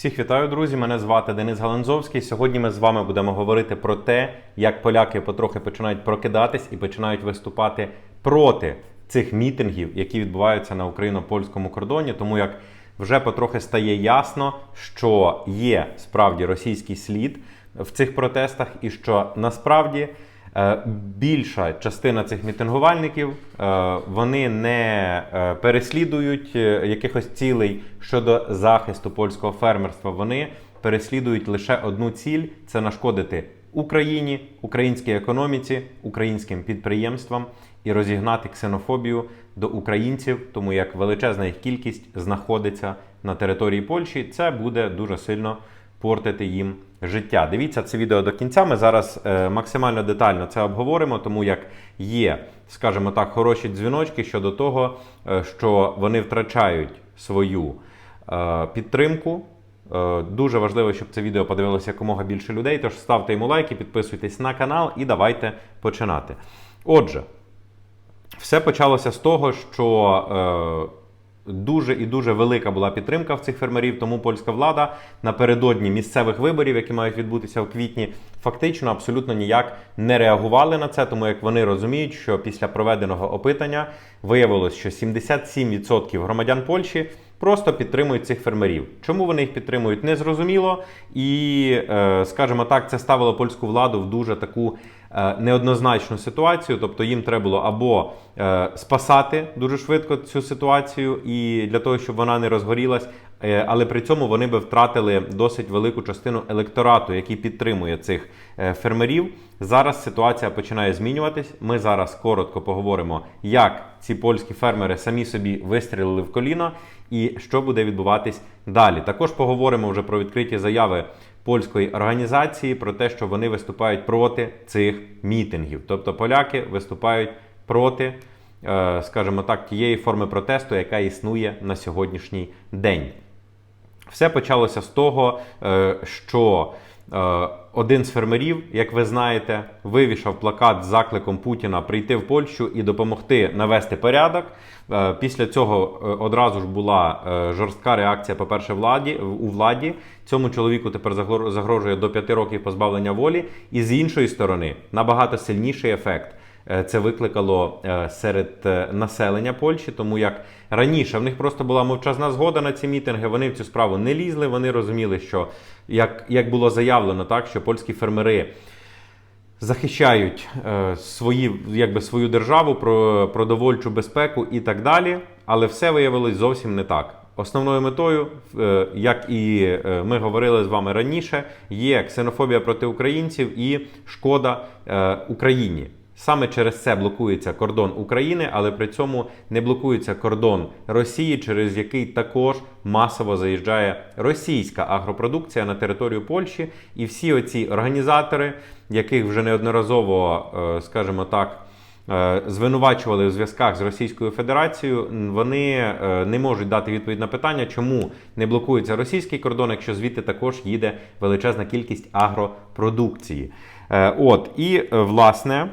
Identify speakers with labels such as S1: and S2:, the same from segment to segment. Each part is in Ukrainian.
S1: Всіх вітаю, друзі! Мене звати Денис Галанзовський. Сьогодні ми з вами будемо говорити про те, як поляки потрохи починають прокидатись і починають виступати проти цих мітингів, які відбуваються на україно-польському кордоні. Тому як вже потрохи стає ясно, що є справді російський слід в цих протестах, і що насправді. Е, Більша частина цих мітингувальників е, вони не е, переслідують якихось цілей щодо захисту польського фермерства. Вони переслідують лише одну ціль це нашкодити Україні, українській економіці, українським підприємствам і розігнати ксенофобію до українців, тому як величезна їх кількість знаходиться на території Польщі. Це буде дуже сильно портити їм життя. Дивіться це відео до кінця. Ми зараз е, максимально детально це обговоримо, тому як є, скажімо так, хороші дзвіночки щодо того, е, що вони втрачають свою е, підтримку. Дуже важливо, щоб це відео подивилося якомога більше людей. Тож ставте йому лайки, підписуйтесь на канал і давайте починати. Отже, все почалося з того, що дуже і дуже велика була підтримка в цих фермерів. Тому польська влада напередодні місцевих виборів, які мають відбутися в квітні, фактично абсолютно ніяк не реагували на це, тому як вони розуміють, що після проведеного опитання виявилось, що 77% громадян Польщі. Просто підтримують цих фермерів. Чому вони їх підтримують, не зрозуміло. І, е, скажімо так, це ставило польську владу в дуже таку е, неоднозначну ситуацію. Тобто їм треба було або е, спасати дуже швидко цю ситуацію, і для того, щоб вона не розгорілась. Е, Але при цьому вони би втратили досить велику частину електорату, який підтримує цих е, фермерів. Зараз ситуація починає змінюватись. Ми зараз коротко поговоримо, як ці польські фермери самі собі вистрілили в коліно, і що буде відбуватись далі. Також поговоримо вже про відкриті заяви польської організації про те, що вони виступають проти цих мітингів. Тобто поляки виступають проти, е, скажімо так, тієї форми протесту, яка існує на сьогоднішній день. Все почалося з того, е, що е, один з фермерів, як ви знаєте, вивішав плакат з закликом Путіна прийти в Польщу і допомогти навести порядок. Е, Після цього одразу ж була жорстка реакція, по-перше, владі у владі. Цьому чоловіку тепер загрожує до 5 років позбавлення волі. І з іншої сторони, набагато сильніший ефект. Е, Це викликало е, серед е, населення Польщі, тому як раніше в них просто була мовчазна згода на ці мітинги. Вони в цю справу не лізли. Вони розуміли, що як, як було заявлено, так що польські фермери захищають е, свої, якби, свою державу, про продовольчу безпеку і так далі. Але все виявилось зовсім не так. Основною метою, е, як і ми говорили з вами раніше, є ксенофобія проти українців і шкода е, Україні. Саме через це блокується кордон України, але при цьому не блокується кордон Росії, через який також масово заїжджає російська агропродукція на територію Польщі. І всі оці організатори, яких вже неодноразово, е, скажімо так, е, звинувачували в зв'язках з Російською Федерацією, вони е, не можуть дати відповідь на питання, чому не блокується російський кордон, якщо звідти також їде величезна кількість агропродукції. От і власне.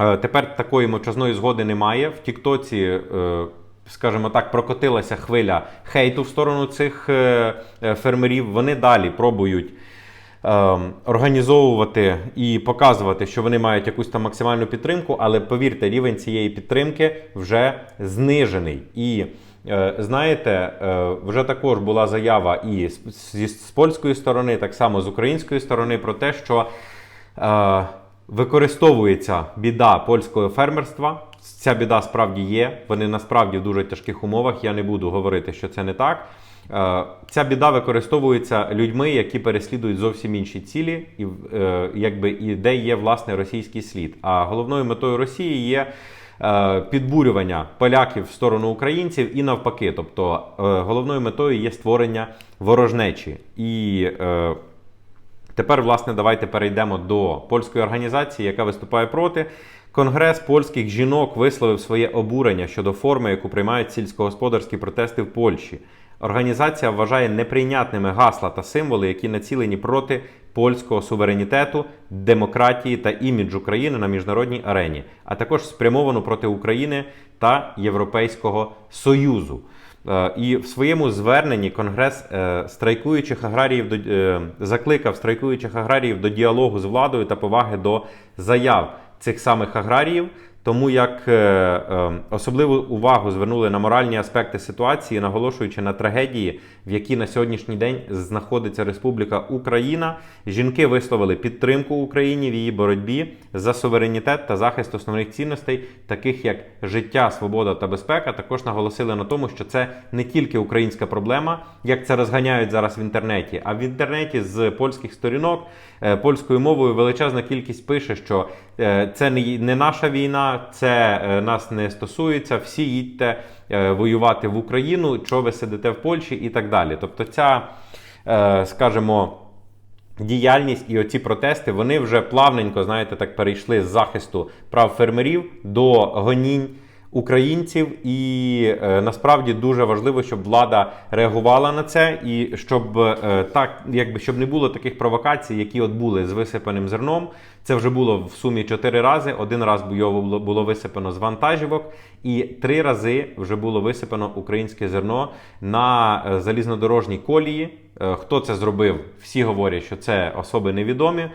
S1: Е, Тепер такої мовчазної згоди немає. В Тіктоці, е, скажімо так, прокотилася хвиля хейту в сторону цих е, фермерів. Вони далі пробують організовувати і показувати, що вони мають якусь там максимальну підтримку, але повірте, рівень цієї підтримки вже знижений. І знаєте, вже також була заява і з, з, з польської сторони, так само з української сторони, про те, що. Використовується біда польського фермерства. Ця біда справді є. Вони насправді в дуже тяжких умовах. Я не буду говорити, що це не так. Е, Ця біда використовується людьми, які переслідують зовсім інші цілі, і е, якби і де є власне російський слід. А головною метою Росії є е, підбурювання поляків в сторону українців і навпаки. Тобто головною метою є створення ворожнечі і. Тепер, власне, давайте перейдемо до польської організації, яка виступає проти. Конгрес польських жінок висловив своє обурення щодо форми, яку приймають сільськогосподарські протести в Польщі. Організація вважає неприйнятними гасла та символи, які націлені проти польського суверенітету, демократії та іміджу країни на міжнародній арені, а також спрямовану проти України та Європейського Союзу. Е, І в своєму зверненні Конгрес е, страйкуючих аграріїв до е, закликав страйкуючих аграріїв до діалогу з владою та поваги до заяв цих самих аграріїв. Тому як особливу увагу звернули на моральні аспекти ситуації, наголошуючи на трагедії, в якій на сьогоднішній день знаходиться Республіка Україна. Жінки висловили підтримку Україні в її боротьбі за суверенітет та захист основних цінностей, таких як життя, свобода та безпека. Також наголосили на тому, що це не тільки українська проблема, як це розганяють зараз в інтернеті, а в інтернеті з польських сторінок е, польською мовою величезна кількість пише, що е, це не, наша війна, це е, нас не стосується. Всі їдьте воювати в Україну, що ви сидите в Польщі і так далі. Тобто, ця, скажімо, діяльність і оці протести вони вже плавненько, знаєте, так перейшли з захисту прав фермерів до гонінь українців, і е, насправді дуже важливо, щоб влада реагувала на це, і щоб е, так, якби щоб не було таких провокацій, які от були з висипаним зерном. Це вже було в сумі чотири рази. Один раз його було, було висипано з вантажівок, і три рази вже було висипано українське зерно на е, залізнодорожній колії. Е, Хто це зробив? Всі говорять, що це особи невідомі,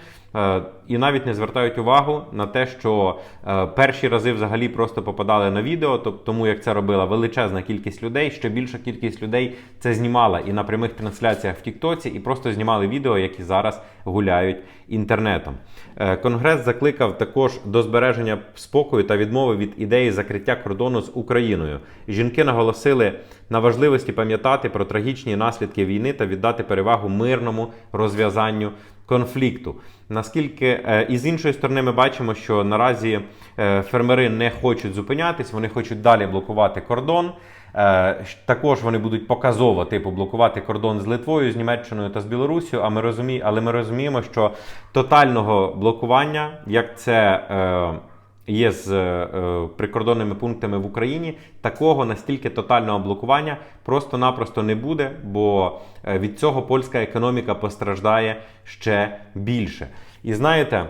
S1: і навіть не звертають увагу на те, що е, перші рази взагалі просто попадали на відео, тому як це робила величезна кількість людей. Ще більша кількість людей це знімала і на прямих трансляціях в Тіктоці, і просто знімали відео, які зараз гуляють інтернетом. Е, Конгрес закликав також до збереження спокою та відмови від ідеї закриття кордону з Україною. Жінки наголосили на важливості пам'ятати про трагічні наслідки війни та віддати перевагу мирному розв'язанню конфлікту. Наскільки е, і з іншої сторони, ми бачимо, що наразі е, фермери не хочуть зупинятись, вони хочуть далі блокувати кордон. Е, Також вони будуть показово типу блокувати кордон з Литвою, з Німеччиною та з Білорусію. А ми розуміємо, але ми розуміємо, що тотального блокування, як це є з е, прикордонними пунктами в Україні, такого настільки тотального блокування просто-напросто не буде, бо е, від цього польська економіка постраждає ще більше. І знаєте.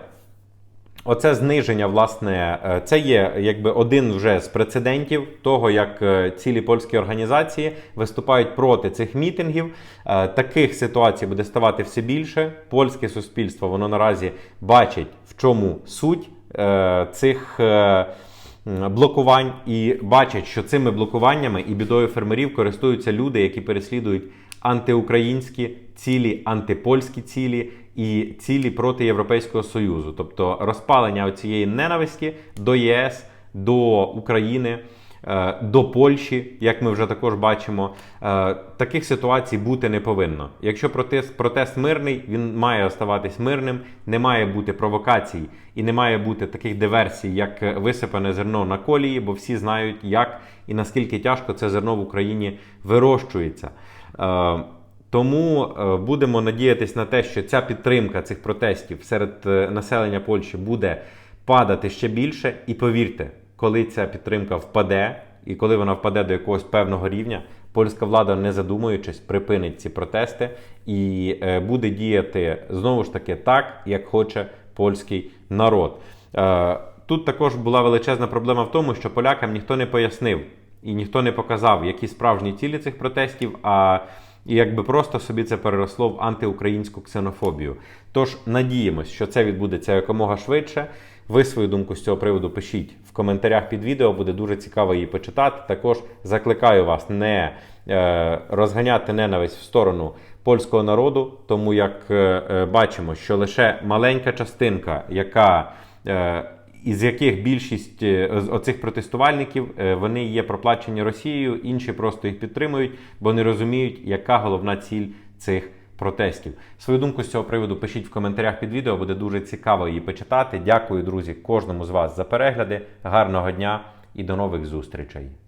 S1: Оце зниження, власне, е, це є якби один вже з прецедентів того, як цілі польські організації виступають проти цих мітингів. Таких ситуацій буде ставати все більше. Польське суспільство воно наразі бачить, в чому суть цих. е, Блокувань і бачать, що цими блокуваннями і бідою фермерів користуються люди, які переслідують антиукраїнські цілі, антипольські цілі і цілі проти Європейського Союзу, тобто розпалення цієї ненависті до ЄС, до України. Е, До Польщі, як ми вже також бачимо, е, таких ситуацій бути не повинно. Якщо протест, протест мирний, він має оставатись мирним, не має бути провокацій і не має бути таких диверсій, як висипане зерно на колії, бо всі знають, як і наскільки тяжко це зерно в Україні вирощується. Е, тому будемо надіятись на те, що ця підтримка цих протестів серед населення Польщі буде падати ще більше. І повірте, коли ця підтримка впаде, і коли вона впаде до якогось певного рівня, польська влада, не задумуючись, припинить ці протести і е, буде діяти знову ж таки так, як хоче польський народ. Е, Тут також була величезна проблема в тому, що полякам ніхто не пояснив і ніхто не показав, які справжні цілі цих протестів. а і якби просто собі це переросло в антиукраїнську ксенофобію. Тож надіємось, що це відбудеться якомога швидше. Ви свою думку з цього приводу пишіть в коментарях під відео, буде дуже цікаво її почитати. Також закликаю вас не е, розганяти ненависть в сторону польського народу, тому як е, е, бачимо, що лише маленька частинка, яка із яких більшість з оцих протестувальників вони є проплачені Росією, інші просто їх підтримують, бо не розуміють, яка головна ціль цих протестів. Свою думку з цього приводу пишіть в коментарях під відео, буде дуже цікаво її почитати. Дякую, друзі, кожному з вас за перегляди. Гарного дня і до нових зустрічей.